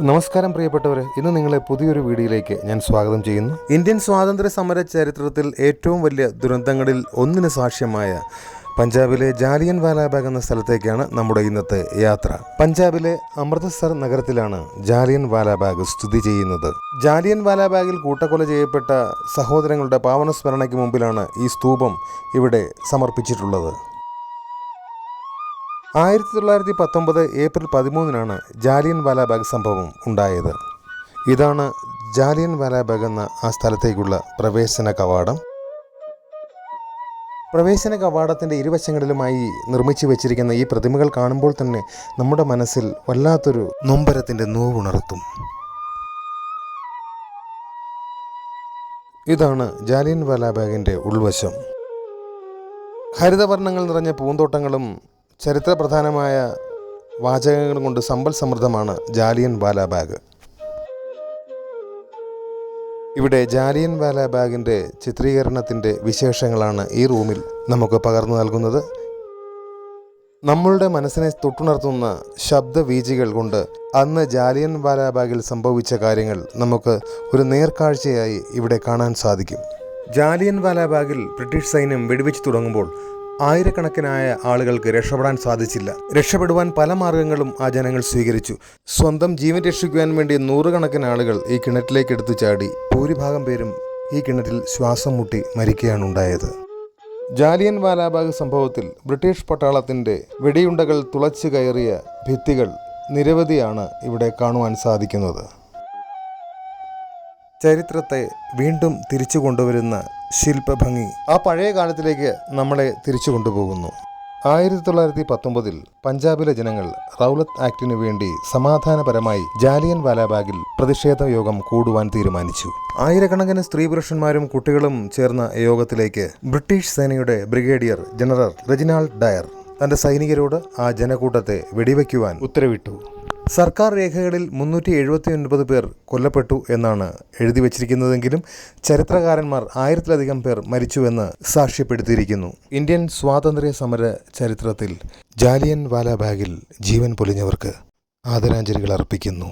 നമസ്കാരം പ്രിയപ്പെട്ടവരെ ഇന്ന് നിങ്ങളെ പുതിയൊരു വീഡിയോയിലേക്ക് ഞാൻ സ്വാഗതം ചെയ്യുന്നു. ഇന്ത്യൻ സ്വാതന്ത്ര്യ സമര ചരിത്രത്തിൽ ഏറ്റവും വലിയ ദുരന്തങ്ങളിൽ ഒന്നിന് സാക്ഷ്യമായ പഞ്ചാബിലെ ജാലിയൻ വാലാബാഗ് എന്ന സ്ഥലത്തേക്കാണ് നമ്മുടെ ഇന്നത്തെ യാത്ര. പഞ്ചാബിലെ അമൃത്സർ നഗരത്തിലാണ് ജാലിയൻ വാലാബാഗ് സ്ഥിതി ചെയ്യുന്നത്. ജാലിയൻ വാലാബാഗിൽ കൂട്ടക്കൊല ചെയ്യപ്പെട്ട സഹോദരങ്ങളുടെ പാവന സ്മരണയ്ക്ക് മുമ്പിലാണ് ഈ സ്തൂപം ഇവിടെ സമർപ്പിച്ചിട്ടുള്ളത്. ആയിരത്തി തൊള്ളായിരത്തി പത്തൊമ്പത് ഏപ്രിൽ പതിമൂന്നിനാണ് ജാലിയൻ വാലാബാഗ് സംഭവം ഉണ്ടായത്. ഇതാണ് ജാലിയൻ വാലാബാഗ് എന്ന ആ സ്ഥലത്തേക്കുള്ള പ്രവേശന കവാടം. പ്രവേശന കവാടത്തിന്റെ ഇരുവശങ്ങളിലുമായി നിർമ്മിച്ചു വെച്ചിരിക്കുന്ന ഈ പ്രതിമകൾ കാണുമ്പോൾ തന്നെ നമ്മുടെ മനസ്സിൽ വല്ലാത്തൊരു നൊമ്പരത്തിന്റെ നോവുണർത്തും. ഇതാണ് ജാലിയൻ വാലാബാഗിന്റെ ഉൾവശം. ഹരിതവർണങ്ങൾ നിറഞ്ഞ പൂന്തോട്ടങ്ങളും ചരിത്രപ്രധാനമായ വാചകങ്ങൾ കൊണ്ട് സമ്പൽ സമൃദ്ധമാണ് ജാലിയൻ വാലാബാഗ് ഇവിടെ ജാലിയൻ വാലാബാഗിന്റെ ചിത്രീകരണത്തിന്റെ വിശേഷങ്ങളാണ് ഈ റൂമിൽ നമുക്ക് പകർന്നു നൽകുന്നത്. നമ്മളുടെ മനസ്സിനെ തൊട്ടുണർത്തുന്ന ശബ്ദവീചികൾ കൊണ്ട് അന്ന് ജാലിയൻ വാലാബാഗിൽ സംഭവിച്ച കാര്യങ്ങൾ നമുക്ക് ഒരു നേർക്കാഴ്ചയായി ഇവിടെ കാണാൻ സാധിക്കും. ജാലിയൻ വാലാബാഗിൽ ബ്രിട്ടീഷ് സൈന്യം വെടിവെച്ച് തുടങ്ങുമ്പോൾ ആയിരക്കണക്കിനായ ആളുകൾക്ക് രക്ഷപ്പെടാൻ സാധിച്ചില്ല. രക്ഷപ്പെടുവാൻ പല മാർഗങ്ങളും ആ ജനങ്ങൾ സ്വീകരിച്ചു. സ്വന്തം ജീവൻ രക്ഷിക്കുവാൻ വേണ്ടി നൂറുകണക്കിന് ആളുകൾ ഈ കിണറ്റിലേക്ക് എടുത്തു ചാടി ഭൂരിഭാഗം പേരും ഈ കിണറ്റിൽ ശ്വാസം മുട്ടി മരിക്കുകയാണ് ഉണ്ടായത്. ജാലിയൻ വാലാബാഗ് സംഭവത്തിൽ ബ്രിട്ടീഷ് പട്ടാളത്തിന്റെ വെടിയുണ്ടകൾ തുളച്ചു കയറിയ ഭിത്തികൾ നിരവധിയാണ് ഇവിടെ കാണുവാൻ സാധിക്കുന്നത്. ചരിത്രത്തെ വീണ്ടും തിരിച്ചു കൊണ്ടുവരുന്ന ശില്പഭംഗി ആ പഴയ കാലത്തിലേക്ക് നമ്മളെ തിരിച്ചു കൊണ്ടുപോകുന്നു. ആയിരത്തി തൊള്ളായിരത്തി പത്തൊമ്പതിൽ പഞ്ചാബിലെ ജനങ്ങൾ റൗലത്ത് ആക്ടിനു വേണ്ടി സമാധാനപരമായി ജാലിയൻ വാലാബാഗിൽ പ്രതിഷേധ യോഗം കൂടുവാൻ തീരുമാനിച്ചു. ആയിരക്കണക്കിന് സ്ത്രീ പുരുഷന്മാരും കുട്ടികളും ചേർന്ന യോഗത്തിലേക്ക് ബ്രിട്ടീഷ് സേനയുടെ ബ്രിഗേഡിയർ ജനറൽ റെജിനാൾഡ് ഡയർ തന്റെ സൈനികരോട് ആ ജനക്കൂട്ടത്തെ വെടിവെക്കുവാൻ ഉത്തരവിട്ടു. സർക്കാർ രേഖകളിൽ മുന്നൂറ്റി എഴുപത്തി ഒൻപത് പേർ കൊല്ലപ്പെട്ടു എന്നാണ് എഴുതി വച്ചിരിക്കുന്നതെങ്കിലും ചരിത്രകാരന്മാർ ആയിരത്തിലധികം പേർ മരിച്ചുവെന്ന് സാക്ഷ്യപ്പെടുത്തിയിരിക്കുന്നു. ഇന്ത്യൻ സ്വാതന്ത്ര്യ സമര ചരിത്രത്തിൽ ജാലിയൻ വാലാബാഗിൽ ജീവൻ പൊലിഞ്ഞവർക്ക് ആദരാഞ്ജലികൾ അർപ്പിക്കുന്നു.